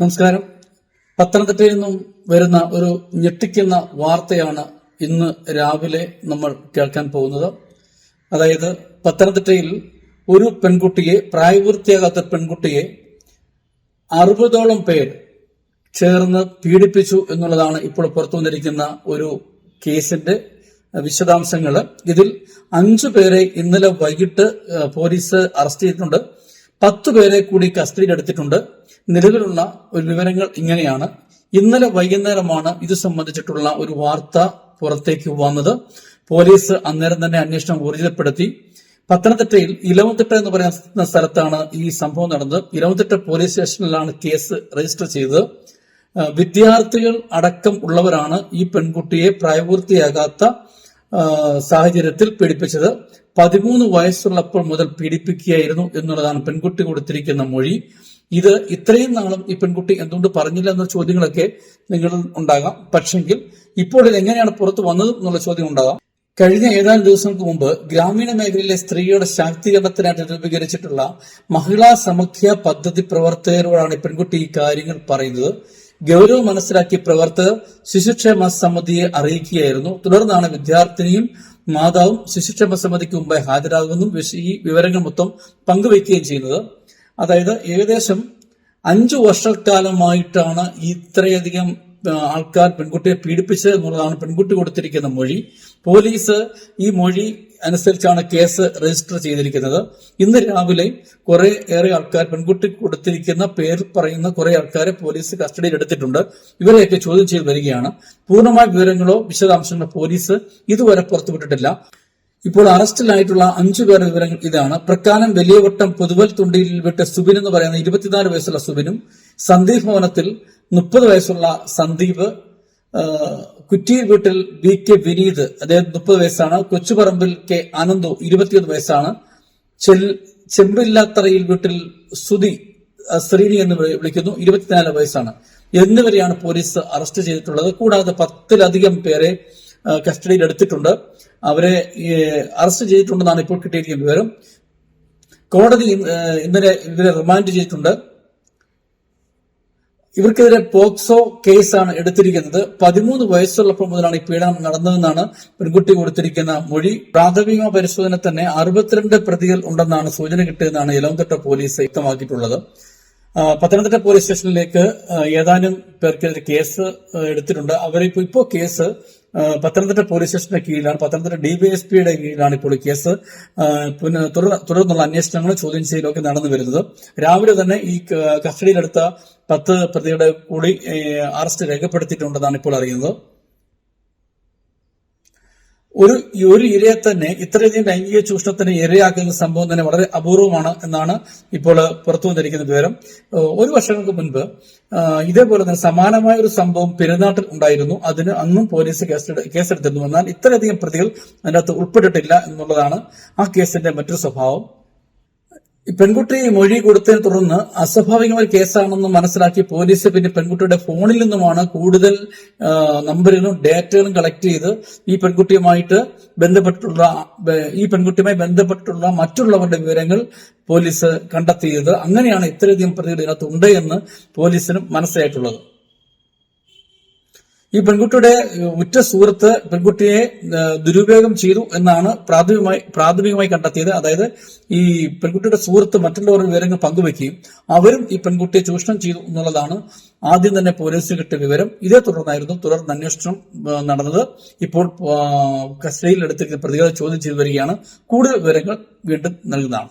നമസ്കാരം. പത്തനംതിട്ടയിൽ നിന്നും വരുന്ന ഒരു ഞെട്ടിക്കുന്ന വാർത്തയാണ് ഇന്ന് രാവിലെ നമ്മൾ കേൾക്കാൻ പോകുന്നത്. അതായത് പത്തനംതിട്ടയിൽ ഒരു പെൺകുട്ടിയെ പ്രായപൂർത്തിയാകാത്ത പെൺകുട്ടിയെ അറുപതോളം പേർ ചേർന്ന് പീഡിപ്പിച്ചു എന്നുള്ളതാണ് ഇപ്പോൾ പുറത്തു വന്നിരിക്കുന്ന ഒരു കേസിന്റെ വിശദാംശങ്ങൾ. ഇതിൽ അഞ്ചു പേരെ ഇന്നലെ വൈകിട്ട് പോലീസ് അറസ്റ്റ് ചെയ്തിട്ടുണ്ട്. പത്ത് പേരെ കൂടി കസ്റ്റഡിയിൽ എടുത്തിട്ടുണ്ട്. നിലവിലുള്ള ഒരു വിവരങ്ങൾ ഇങ്ങനെയാണ്. ഇന്നലെ വൈകുന്നേരമാണ് ഇത് സംബന്ധിച്ചിട്ടുള്ള ഒരു വാർത്ത പുറത്തേക്ക് വന്നത്. പോലീസ് അന്നേരം തന്നെ അന്വേഷണം ഊർജിതപ്പെടുത്തി. പത്തനംതിട്ടയിൽ ഇലവത്തിട്ട എന്ന് പറയുന്ന സ്ഥലത്താണ് ഈ സംഭവം നടന്നത്. ഇലവത്തിട്ട പോലീസ് സ്റ്റേഷനിലാണ് കേസ് രജിസ്റ്റർ ചെയ്തത്. വിദ്യാർത്ഥികൾ അടക്കം ഉള്ളവരാണ് ഈ പെൺകുട്ടിയെ പ്രായപൂർത്തിയാകാത്ത സാഹചര്യത്തിൽ പീഡിപ്പിച്ചത് പതിമൂന്ന് വയസ്സുള്ളപ്പോൾ മുതൽ പീഡിപ്പിക്കുകയായിരുന്നു എന്നുള്ളതാണ് പെൺകുട്ടി കൊടുത്തിരിക്കുന്ന മൊഴി. ഇത് ഇത്രയും നാളും ഈ പെൺകുട്ടി എന്തുകൊണ്ട് പറഞ്ഞില്ല എന്ന ചോദ്യങ്ങളൊക്കെ നിങ്ങളിൽ ഉണ്ടാകാം. പക്ഷെങ്കിൽ ഇപ്പോൾ ഇത് എങ്ങനെയാണ് പുറത്തു വന്നത് എന്നുള്ള ചോദ്യം ഉണ്ടാകാം. കഴിഞ്ഞ ഏതാനും ദിവസങ്ങൾക്ക് മുമ്പ് ഗ്രാമീണ മേഖലയിലെ സ്ത്രീയുടെ ശാക്തീകരണത്തിനായിട്ട് രൂപീകരിച്ചിട്ടുള്ള മഹിളാ സമഖ്യ പദ്ധതി പ്രവർത്തകരോടാണ് പെൺകുട്ടി ഈ കാര്യങ്ങൾ പറയുന്നത്. ഗൗരവം മനസ്സിലാക്കി പ്രവർത്തകർ ശിശുക്ഷേമ സമിതിയെ അറിയിക്കുകയായിരുന്നു. തുടർന്നാണ് വിദ്യാർത്ഥിനിയും മാതാവും ശിശുക്ഷേമ സമിതിക്ക് മുമ്പായി ഹാജരാകുന്നതും ഈ വിവരങ്ങൾ മൊത്തം പങ്കുവയ്ക്കുകയും ചെയ്യുന്നത്. അതായത് ഏകദേശം അഞ്ചു വർഷക്കാലമായിട്ടാണ് ഇത്രയധികം ആൾക്കാർ പെൺകുട്ടിയെ പീഡിപ്പിച്ചത് എന്നുള്ളതാണ് പെൺകുട്ടി കൊടുത്തിരിക്കുന്ന മൊഴി. പോലീസ് ഈ മൊഴി അനുസരിച്ചാണ് കേസ് രജിസ്റ്റർ ചെയ്തിരിക്കുന്നത്. ഇന്ന് രാവിലെ കുറെ ഏറെ ആൾക്കാർ പെൺകുട്ടി കൊടുത്തിരിക്കുന്ന പേര് പറയുന്ന കുറെ ആൾക്കാരെ പോലീസ് കസ്റ്റഡിയിൽ എടുത്തിട്ടുണ്ട്. ഇവരെയൊക്കെ ചോദ്യം ചെയ്ത് വരികയാണ്. പൂർണമായ വിവരങ്ങളോ വിശദാംശങ്ങളോ പോലീസ് ഇതുവരെ പുറത്തുവിട്ടിട്ടില്ല. ഇപ്പോൾ അറസ്റ്റിലായിട്ടുള്ള അഞ്ചു പേരുടെ വിവരങ്ങൾ ഇതാണ്. പ്രക്കാനം വലിയവട്ടം പുതുവൽ തുണ്ടിയിൽ വിട്ട സുബിൻ എന്ന് പറയുന്ന ഇരുപത്തിനാല് വയസ്സുള്ള സുബിനും സന്ദീപ് ഭവനത്തിൽ മുപ്പത് വയസ്സുള്ള സന്ദീപ് കുറ്റി വീട്ടിൽ ബി കെ വിനീത് അദ്ദേഹം മുപ്പത് വയസ്സാണ്. കൊച്ചുപറമ്പിൽ കെ ആനന്ദു ഇരുപത്തിയൊന്ന് വയസ്സാണ്. ചെൽ- ചെമ്പില്ലാത്തറയിൽ വീട്ടിൽ സുധി ശ്രീനി എന്ന് വിളിക്കുന്നു ഇരുപത്തിനാല് വയസ്സാണ്. എന്നിവരെയാണ് പോലീസ് അറസ്റ്റ് ചെയ്തിട്ടുള്ളത്. കൂടാതെ പത്തിലധികം പേരെ കസ്റ്റഡിയിൽ എടുത്തിട്ടുണ്ട്. അവരെ അറസ്റ്റ് ചെയ്തിട്ടുണ്ടെന്നാണ് ഇപ്പോൾ കിട്ടിയിരിക്കുന്ന വിവരം. കോടതി ഇന്നലെ ഇവരെ റിമാൻഡ് ചെയ്തിട്ടുണ്ട്. ഇവർക്കെതിരെ പോക്സോ കേസാണ് എടുത്തിരിക്കുന്നത്. പതിമൂന്ന് വയസ്സുള്ളപ്പോൾ മുതലാണ് ഈ പീഡനം നടന്നതെന്നാണ് പെൺകുട്ടി കൊടുത്തിരിക്കുന്ന മൊഴി. പ്രാഥമിക പരിശോധന തന്നെ അറുപത്തിരണ്ട് പ്രതികൾ ഉണ്ടെന്നാണ് സൂചന കിട്ടിയതെന്നാണ് ഇലവന്തിട്ട പോലീസ് വ്യക്തമാക്കിയിട്ടുള്ളത്. പത്തനംതിട്ട പോലീസ് സ്റ്റേഷനിലേക്ക് ഏതാനും പേർക്കെതിരെ കേസ് എടുത്തിട്ടുണ്ട്. അവരിപ്പോ ഇപ്പോ കേസ് പത്തനംതിട്ട പോലീസ് സ്റ്റേഷന്റെ കീഴിലാണ് പത്തനംതിട്ട ഡിവൈഎസ്പിയുടെ കീഴിലാണ് ഇപ്പോൾ കേസ്. പിന്നെ തുടർ- തുടർന്നുള്ള അന്വേഷണങ്ങളും ചോദ്യം ചെയ്യലൊക്കെ നടന്നു വരുന്നത്. രാവിലെ തന്നെ ഈ കസ്റ്റഡിയിലെടുത്ത പത്ത് പ്രതിയുടെ കൂടി അറസ്റ്റ് രേഖപ്പെടുത്തിയിട്ടുണ്ടെന്നാണ് ഇപ്പോൾ അറിയുന്നത്. ഒരു ഒരു ഇരയെ തന്നെ ഇത്രയധികം ലൈംഗിക ചൂഷണത്തിന് ഇരയാക്കുന്ന സംഭവം തന്നെ വളരെ അപൂർവമാണ് എന്നാണ് ഇപ്പോൾ പുറത്തു വന്നിരിക്കുന്ന വിവരം. ഒരു വർഷങ്ങൾക്ക് മുൻപ് ഇതേപോലെ തന്നെ സമാനമായ ഒരു സംഭവം പെരുന്നാട്ടിൽ ഉണ്ടായിരുന്നു. അതിന് അന്നും പോലീസ് കേസെടു- കേസെടുത്തിരുന്നു. എന്നാൽ ഇത്രയധികം പ്രതികൾ അതിനകത്ത് ഉൾപ്പെട്ടിട്ടില്ല എന്നുള്ളതാണ് ആ കേസിന്റെ മറ്റൊരു സ്വഭാവം. പെൺകുട്ടി മൊഴി കൊടുത്തതിനെ തുടർന്ന് അസ്വാഭാവികമായ കേസാണെന്ന് മനസ്സിലാക്കി പോലീസ് പിന്നെ പെൺകുട്ടിയുടെ ഫോണിൽ നിന്നുമാണ് കൂടുതൽ നമ്പറുകളും ഡേറ്റകളും കളക്ട് ചെയ്ത് ഈ പെൺകുട്ടിയുമായിട്ട് ബന്ധപ്പെട്ടുള്ള ഈ പെൺകുട്ടിയുമായി ബന്ധപ്പെട്ടുള്ള മറ്റുള്ളവരുടെ വിവരങ്ങൾ പോലീസ് കണ്ടെത്തിയത് അങ്ങനെയാണ് ഇത്രയധികം പ്രതികൾ ഇതിനകത്ത് ഉണ്ട് എന്ന് പോലീസിനും മനസ്സിലായിട്ടുള്ളത്. ഈ പെൺകുട്ടിയുടെ ഉറ്റ സുഹൃത്ത് പെൺകുട്ടിയെ ദുരുപയോഗം ചെയ്തു എന്നാണ് പ്രാഥമികമായി പ്രാഥമികമായി കണ്ടെത്തിയത്. അതായത് ഈ പെൺകുട്ടിയുടെ സുഹൃത്ത് മറ്റുള്ളവരുടെ വിവരങ്ങൾ പങ്കുവെക്കുകയും അവരും ഈ പെൺകുട്ടിയെ ചൂഷണം ചെയ്തു എന്നുള്ളതാണ് ആദ്യം തന്നെ പോലീസിന് കിട്ടിയ വിവരം. ഇതേ തുടർന്നായിരുന്നു തുടർന്ന് അന്വേഷണം നടന്നത്. ഇപ്പോൾ കസ്റ്റഡിയിൽ എടുത്തിരിക്കുന്ന പ്രതികളെ ചോദ്യം ചെയ്തു വരികയാണ്. കൂടുതൽ വിവരങ്ങൾ വീണ്ടും നൽകുന്നതാണ്.